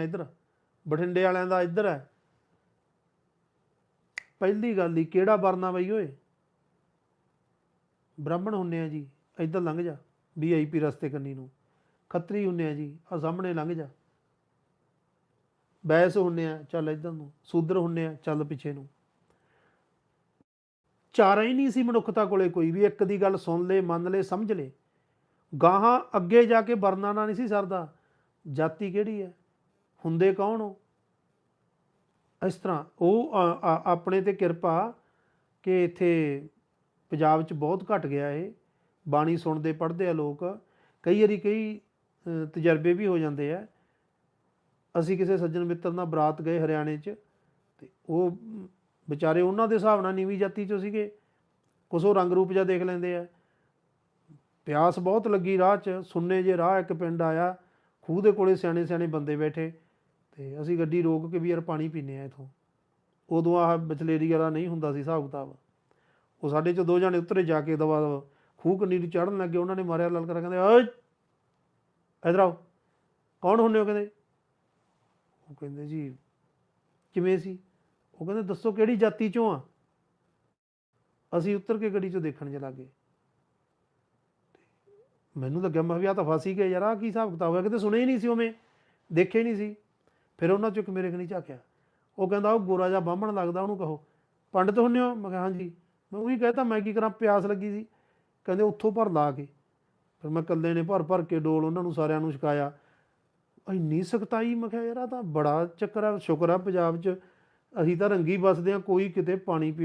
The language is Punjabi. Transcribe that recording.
ਇੱਧਰ। ਬਠਿੰਡੇ ਵਾਲਿਆਂ ਦਾ ਇੱਧਰ ਹੈ। ਪਹਿਲੀ ਗੱਲ ਹੀ ਕਿਹੜਾ ਵਰਨਾ ਬਈ ਓਏ? ਬ੍ਰਾਹਮਣ ਹੁੰਨੇ ਆ ਜੀ, ਇੱਧਰ ਲੰਘ ਜਾ ਵੀਆਈਪੀ ਰਸਤੇ ਕੰਨੀ ਨੂੰ। ਖੱਤਰੀ ਹੁੰਨੇ ਆ ਜੀ ਆ ਸਾਹਮਣੇ ਲੰਘ ਜਾ। ਬੈਸ ਹੁੰਨੇ ਆ, ਚੱਲ ਇੱਧਰ ਨੂੰ। ਸੂਦਰ ਹੁੰਨੇ ਆ, ਚੱਲ ਪਿੱਛੇ ਨੂੰ। ਚਾਰਾ ਹੀ ਨਹੀਂ ਸੀ ਮਨੁੱਖਤਾ ਕੋਲੇ ਕੋਈ ਵੀ, ਇੱਕ ਦੀ ਗੱਲ ਸੁਣ ਲੇ, ਮੰਨ ਲੇ, ਸਮਝ ਲੇ। ਗਾਹਾਂ ਅੱਗੇ ਜਾ ਕੇ ਵਰਨਾ ਨਾ ਨਹੀਂ ਸੀ ਸਰਦਾ। ਜਾਤੀ ਕਿਹੜੀ ਹੈ? ਹੁੰਦੇ ਕੌਣ ਹੋ? ਇਸ ਤਰ੍ਹਾਂ, ਉਹ ਆਪਣੇ ਤੇ ਕਿਰਪਾ ਕਿ ਇੱਥੇ ਪੰਜਾਬ 'ਚ ਬਹੁਤ ਘਟ ਗਿਆ ਇਹ। ਬਾਣੀ ਸੁਣਦੇ, ਪੜ੍ਹਦੇ ਆ ਲੋਕ। ਕਈ ਵਾਰੀ ਕਈ ਤਜਰਬੇ ਵੀ ਹੋ ਜਾਂਦੇ ਆ। ਅਸੀਂ ਕਿਸੇ ਸੱਜਣ ਮਿੱਤਰ ਨਾਲ ਬਰਾਤ ਗਏ ਹਰਿਆਣੇ 'ਚ, ਤੇ ਉਹ ਵਿਚਾਰੇ ਉਹਨਾਂ ਦੇ ਹਿਸਾਬ ਨਾਲ ਨੀਵੀਂ ਜਾਤੀ 'ਚੋਂ ਸੀਗੇ। ਕੁਛ ਉਹ ਰੰਗ ਰੂਪ ਜਿਹਾ ਦੇਖ ਲੈਂਦੇ ਆ। ਪਿਆਸ ਬਹੁਤ ਲੱਗੀ ਰਾਹ 'ਚ। ਸੁੰਨੇ ਜੇ ਰਾਹ ਇੱਕ ਪਿੰਡ ਆਇਆ, ਖੂਹ ਦੇ ਕੋਲੇ ਸਿਆਣੇ ਸਿਆਣੇ ਬੰਦੇ ਬੈਠੇ। ਤੇ ਅਸੀਂ ਗੱਡੀ ਰੋਕ ਕੇ ਵੀ ਯਾਰ ਪਾਣੀ ਪੀਨੇ ਆ ਇਥੋਂ। ਉਦੋਂ ਆਹ ਬਚਲੇਰੀ ਵਾਲਾ ਨਹੀਂ ਹੁੰਦਾ ਸੀ ਹਿਸਾਬ ਕਿਤਾਬ। ਉਹ ਸਾਡੇ 'ਚੋਂ ਦੋ ਜਣੇ ਉਤਰੇ ਜਾ ਕੇ ਦਵਾ ਖੂਹ ਕੰਨੀ ਨੂੰ ਚੜਨ ਲੱਗੇ, ਉਹਨਾਂ ਨੇ ਮਾਰਿਆ ਲਲਕਰ, ਕਹਿੰਦੇ, ਓਏ, ਇਧਰ ਆਓ। ਕੌਣ ਹੁੰਨੇ ਹੋ ਕਹਿੰਦੇ? ਉਹ ਕਹਿੰਦੇ ਜੀ, ਕਿਵੇਂ ਸੀ? ਉਹ ਕਹਿੰਦੇ, ਦੱਸੋ ਕਿਹੜੀ ਜਾਤੀ ਚੋਂ ਆ? ਅਸੀਂ ਉੱਤਰ ਕੇ ਗੱਡੀ ਚੋਂ ਦੇਖਣ ਚ ਲੱਗੇ ਮੈਨੂੰ ਲੱਗਿਆ, ਮੈਂ ਵੀ ਆ ਤਾਂ ਫਸ ਹੀ ਗਏ ਯਾਰ ਆ ਕੀ ਹਿਸਾਬ ਕਿਤਾਬ ਹੈ? ਕਿਤੇ ਸੁਣਿਆ ਹੀ ਨਹੀਂ ਸੀ ਉਵੇਂ ਦੇਖਿਆ ਹੀ ਨਹੀਂ ਸੀ। ਫਿਰ ਉਹਨਾਂ ਚੋਂ ਇੱਕ ਮੇਰੇ ਕਨੀ ਝਾਕਿਆ। ਉਹ ਕਹਿੰਦਾ, ਉਹ ਗੋਰਾ ਜਿਹਾ ਬਾਹਮਣ ਲੱਗਦਾ, ਉਹਨੂੰ ਕਹੋ। ਪੰਡਤ ਹੁੰਨੇ ਹੋ? ਮੈਂ ਕਿਹਾ, ਹਾਂਜੀ। ਮੈਂ ਉਹੀ ਕਹਤਾ, ਮੈਂ ਕੀ ਕਰਾਂ? ਪਿਆਸ ਲੱਗੀ ਸੀ। ਕਹਿੰਦੇ, ਉੱਥੋਂ ਭਰ ਲਾ ਕੇ। ਫਿਰ ਮੈਂ ਇਕੱਲੇ ਨੇ ਭਰ ਭਰ ਕੇ ਡੋਲ ਉਹਨਾਂ ਨੂੰ ਸਾਰਿਆਂ ਨੂੰ ਛਕਾਇਆ। ਇੰਨੀ ਸਖਤਾਈ, ਮੈਂ ਕਿਹਾ, ਯਾਰ ਆ ਤਾਂ ਬੜਾ ਚੱਕਰ ਆ, ਸ਼ੁਕਰ ਆ ਪੰਜਾਬ 'ਚ। ਅਸੀਂ ਤਾਂ ਰੰਗੀ ਬਸਦੇ ਆ ਕੋਈ ਕਿਤੇ ਪਾਣੀ ਪੀ